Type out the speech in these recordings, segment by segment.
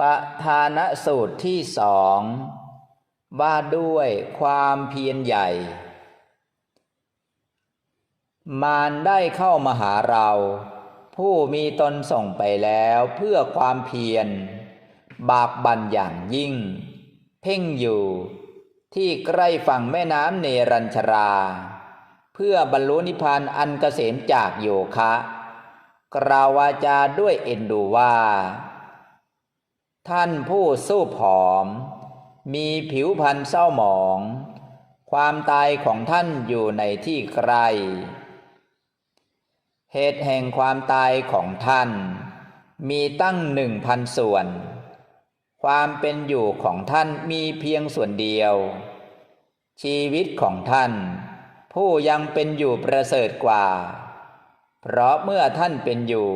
ปทานสูตรที่สองว่าด้วยความเพียรใหญ่ มารได้เข้ามาหาเรา ผู้มีตนส่งไปแล้วเพื่อความเพียร บากบันอย่างยิ่ง เพ่งอยู่ที่ใกล้ฝั่งแม่น้ำเนรัญชรา เพื่อบรรลุนิพพานอันเกษมจากโยคะกล่าววาจาด้วยเอ็นดูว่า ท่านผู้สู้ผอม มีผิวพรรณเศร้าหมอง ความตายของท่านอยู่ในที่ไกล เหตุแห่งความตายของท่าน มีตั้งหนึ่งพันส่วน ความเป็นอยู่ของท่านมีเพียงส่วนเดียว ชีวิตของท่าน ผู้ยังเป็นอยู่ประเสริฐกว่า เพราะเมื่อท่านเป็นอยู่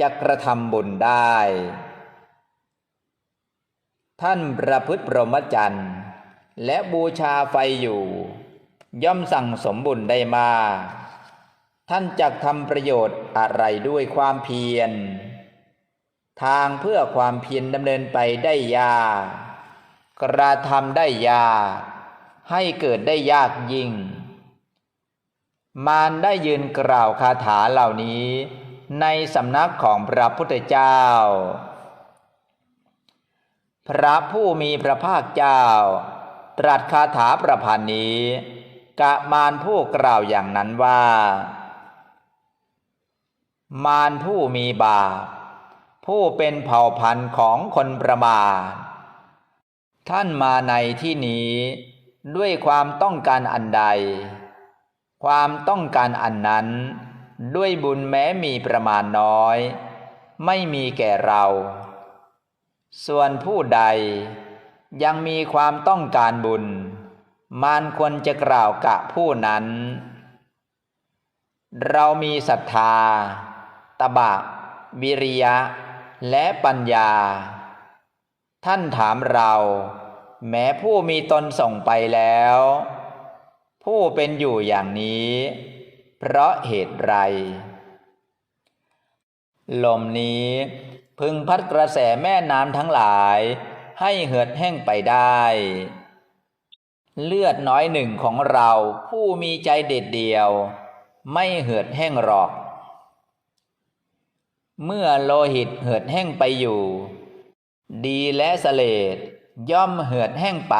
จะกระทำบุญได้ ท่านประพฤติพรหมจรรย์และบูชาไฟอยู่ ย่อมสั่งสมบุญได้มา ท่านจะทำประโยชน์อะไรด้วยความเพียร ทางเพื่อความเพียรดำเนินไปได้ยากกระทำได้ยากให้เกิดได้ยากยิ่ง มารได้ยืนกล่าวคาถาเหล่านี้ในสำนักของพระพุทธเจ้า พระผู้มีพระภาคเจ้า ตรัสคาถาประพันธ์นี้กะมารผู้กล่าวอย่างนั้นว่า มารผู้มีบาปผู้เป็นเผ่าพันธุ์ของคนประมาทท่านมาในที่นี้ ด้วยความต้องการอันใด ความต้องการอันนั้น ด้วยบุญแม้มีประมาณน้อย ไม่มีแก่เรา ส่วนผู้ใดยังมีความต้องการบุญ มารควรจะกล่าวกะผู้นั้น เรามีศรัทธา ตบะ วิริยะ และปัญญา ท่านถามเรา แม้ผู้มีตนส่งไปแล้ว ผู้เป็นอยู่อย่างนี้ เพราะเหตุไร ลมนี้ พึงพัดกระแสแม่น้ำทั้งหลาย ให้เหือดแห้งไปได้ เลือดน้อยหนึ่งของเราผู้มีใจเด็ดเดียว ไม่เหือดแห้งหรอก เมื่อโลหิตเหือดแห้งไปอยู่ ดีและสเลดย่อมเหือดแห้งไป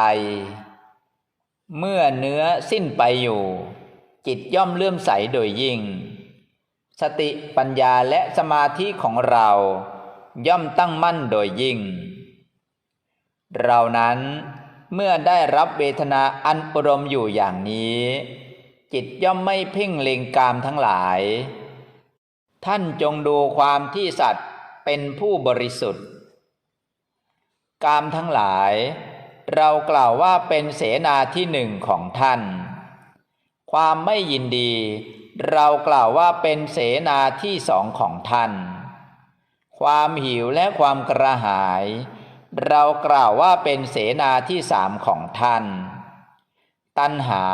เมื่อเนื้อสิ้นไปอยู่ จิตย่อมเลื่อมใสโดยยิ่ง สติปัญญาและสมาธิของเรา ย่อมตั้งมั่นโดยยิ่ง เรานั้นเมื่อได้รับเวทนาอันอุดมอยู่อย่างนี้ จิตย่อมไม่เพ่งเล็งกามทั้งหลาย ท่านจงดูความที่สัตว์เป็นผู้บริสุทธิ์ กามทั้งหลาย เรากล่าวว่าเป็นเสนาที่หนึ่งของท่าน ความไม่ยินดี เรากล่าวว่าเป็นเสนาที่สองของท่าน ความหิวและความกระหาย เรากล่าวว่าเป็นเสนาที่สามของท่าน ตัณหา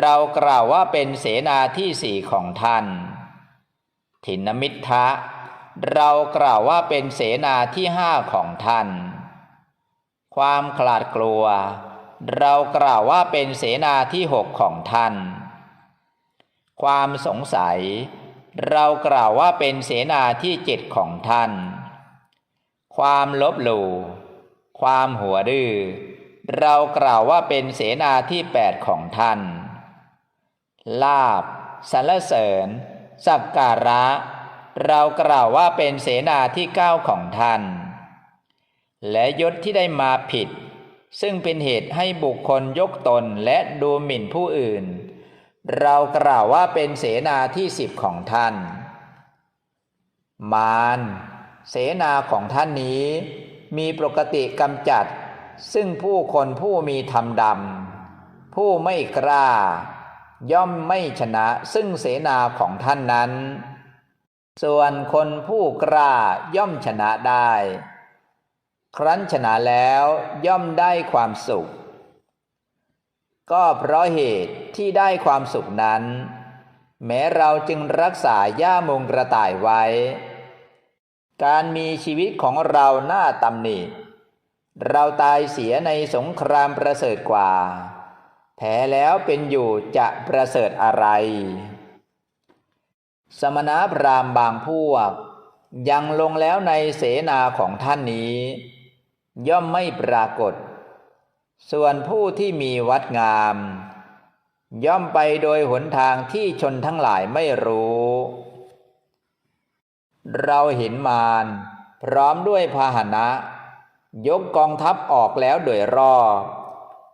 เรากล่าวว่าเป็นเสนาที่สี่ของท่าน ถินมิทะเรากล่าวว่าเป็นเสนาที่ห้าของท่าน ความขลาดกลัว เรากล่าวว่าเป็นเสนาที่หกของท่าน ความสงสัย เรากล่าวว่าเป็นเสนาที่เจ็ดของท่าน ความลบหลู่ ความหัวดื้อ เรากล่าวว่าเป็นเสนาที่แปดของท่าน ลาบสรรเสริญ สักการะ เรากล่าวว่าเป็นเสนาที่เก้าของท่าน และยศที่ได้มาผิด ซึ่งเป็นเหตุให้บุคคลยกตนและดูหมิ่นผู้อื่น เรากล่าวว่าเป็นเสนาที่สิบของท่าน มารเสนาของท่านนี้ มีปกติกำจัด ซึ่งผู้คนผู้มีธรรมดำผู้ไม่กล้า ย่อมไม่ชนะซึ่งเสนาของท่านนั้น ส่วนคนผู้กล้าย่อมชนะได้ ครั้นชนะแล้วย่อมได้ความสุข ก็เพราะเหตุที่ได้ความสุขนั้น แม้เราจึงรักษาย่ามุงกระต่ายไว้ การมีชีวิตของเราหน้าตำหนิ เราตายเสียในสงครามประเสริฐกว่าแท้แล้วเป็นอยู่จะประเสริฐอะไร สมณพราหมณ์บางพวก ยังลงแล้วในเสนาของท่านนี้ ย่อมไม่ปรากฏ ส่วนผู้ที่มีวัดงาม ย่อมไปโดยหนทางที่ชนทั้งหลายไม่รู้ เราเห็นมารพร้อมด้วยพาหนะ ยกกองทัพออกแล้วโดยรอบ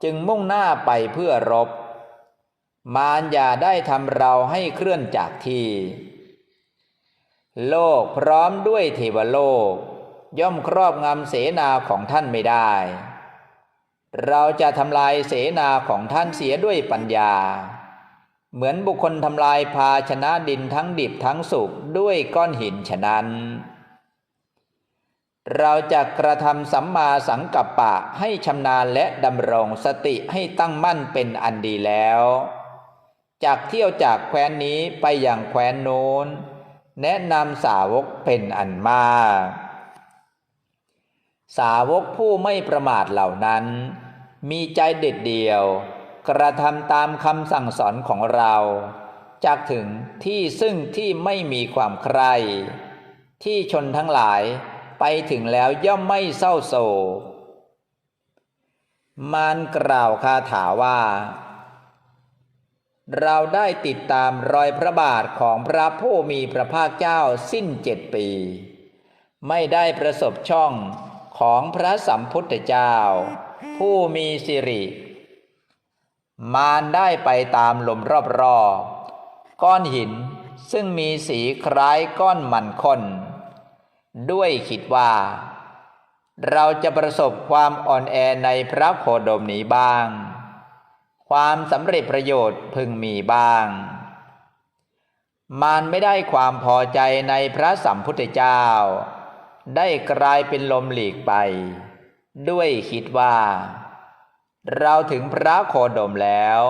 จึงมุ่งหน้าไปเพื่อรบ มารอย่าได้ทำเราให้เคลื่อนจากที่ โลกพร้อมด้วยเทวโลก ย่อมครอบงำเสนาของท่านไม่ได้ เราจะทำลายเสนาของท่านเสียด้วยปัญญา เหมือนบุคคลทำลายภาชนะดินทั้งดิบทั้งสุกด้วยก้อนหินฉะนั้น เราจะกระทำสัมมาสังกัปปะให้ชำนาญและดำรงสติให้ตั้งมั่นเป็นอันดีแล้ว จากเที่ยวจากแคว้นนี้ไปอย่างแคว้นโน้น แนะนำสาวกเป็นอันมาก สาวกผู้ไม่ประมาทเหล่านั้น มีใจเด็ดเดียว กระทำตามคำสั่งสอนของเราจากถึงที่ซึ่งที่ไม่มีความใคร่ที่ชนทั้งหลายไปถึงแล้วย่อมไม่เศร้าโศกมารกล่าวคาถาว่า เราได้ติดตามรอยพระบาทของพระผู้มีพระภาคเจ้าสิ้นเจ็ดปี ไม่ได้ประสบช่อง ของพระสัมพุทธเจ้า ผู้มีสิริ มารได้ไปตามลมรอบๆก้อนหินซึ่งมีสีคล้ายก้อนมันข้นด้วยคิดว่า เราจะประสบความอ่อนแอในพระโคดมนี้บ้าง ความสำเร็จประโยชน์พึงมีบ้างมารไม่ได้ความพอใจในพระสัมพุทธเจ้า ได้กลายเป็นลมหลีกไป ด้วยคิดว่า เราถึงพระโคดมแล้ว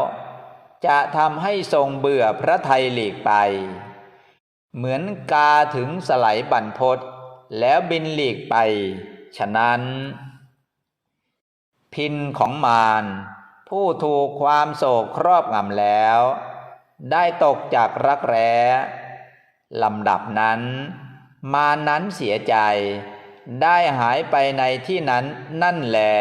จะทำให้ทรงเบื่อพระไทยหลีกไป เหมือนกาถึงสไลบันพศแล้วบินหลีกไป ฉะนั้น พินของมารผู้ถูกความโศกครอบงำแล้ว ได้ตกจากรักแร้ลำดับนั้น มานั้นเสียใจ ได้หายไปในที่นั้นนั่นแหละ